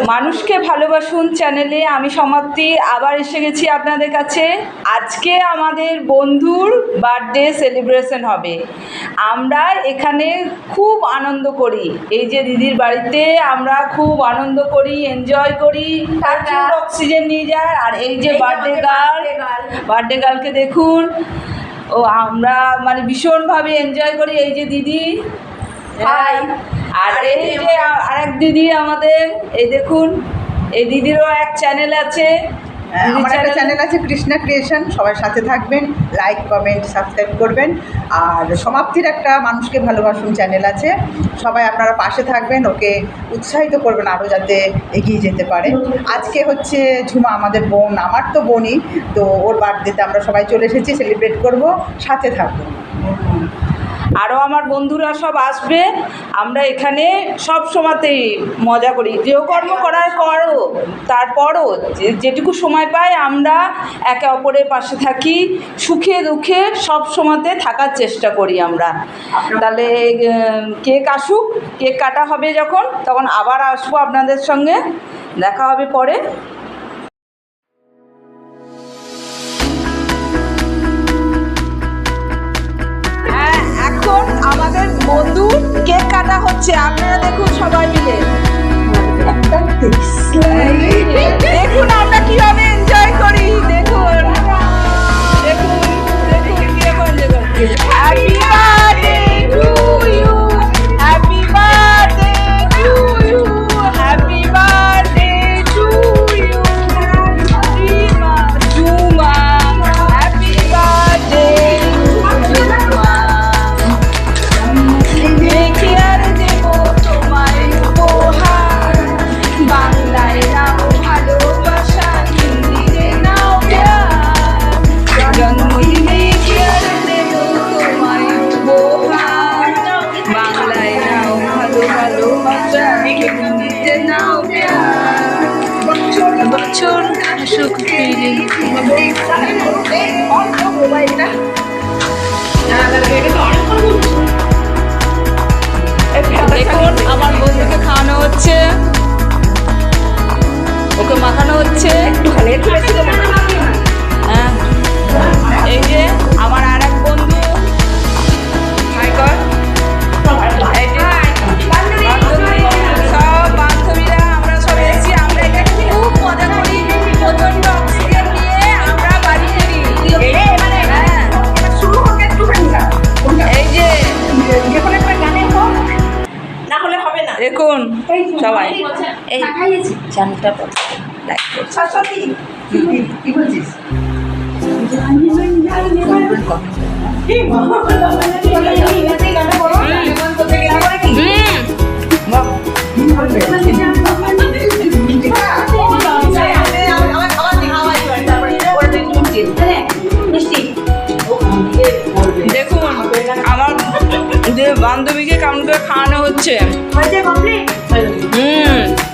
মানুষকে ভালোবাসুন চ্যানেলে। আমি সমাপ্তি। আবার এসে গেছি আপনাদের কাছে। আজকে আমাদের বন্ধুর বার্থডে সেলিব্রেশন হবে। আমরা এখানে খুব আনন্দ করি। এই যে দিদির বাড়িতে আমরা খুব আনন্দ করি এনজয় করি। প্রচুর অক্সিজেন নিয়ে যায়। আর এই যে বার্থডে গার্ল বার্থডে গার্লকে দেখুন। ও আমরা মানে ভীষণভাবে এনজয় করি। এই যে দিদি. আর এই দিদি আমাদের এই দেখুন এই দিদিরও এক চ্যানেল আছে। হ্যাঁ, আমার একটা চ্যানেল আছে কৃষ্ণা ক্রিয়েশন সবাই সাথে থাকবেন লাইক কমেন্ট সাবস্ক্রাইব করবেন। আর সমাপ্তির একটা মানুষকে ভালোবাসুন চ্যানেল আছে। সবাই আপনারা পাশে থাকবেন ওকে উৎসাহিত করবেন আরও যাতে এগিয়ে যেতে পারে। আজকে হচ্ছে ঝুমা আমাদের বোন আমার তো বোনই তো ওর বার্থডেতে আমরা সবাই চলে এসেছি সেলিব্রেট করব সাথে থাকব। আরও আমার বন্ধুরা সব আসবে, আমরা এখানে সব সময়তেই মজা করি। গৃহকর্ম করার পরও, তারপরও যেটুকু সময় পাই আমরা একে অপরের পাশে থাকি, সুখে দুঃখে সব সময়তে থাকার চেষ্টা করি আমরা। তাহলে কেক আসুক, কেক কাটা হবে যখন, তখন আবার আসব আপনাদের সঙ্গে। দেখা হবে পরে। হচ্ছে। আপনারা দেখুন সবাই মিলে। দেখুন ভালোবাসা হিন্দিতে নাও বছর বছর সুখ ফিরে দেখুন আমার বন্ধুকে খাওয়ানো হচ্ছে, ওকে মাখানো হচ্ছে। হ্যাঁ না হলে হবে না। দেখুন সবাই। এই চ্যানেলটা লাইক সরস্বতী কি বলছিস? দেখুন যে বান্ধবীকে কামড় করে খাওয়ানো হচ্ছে? হুম।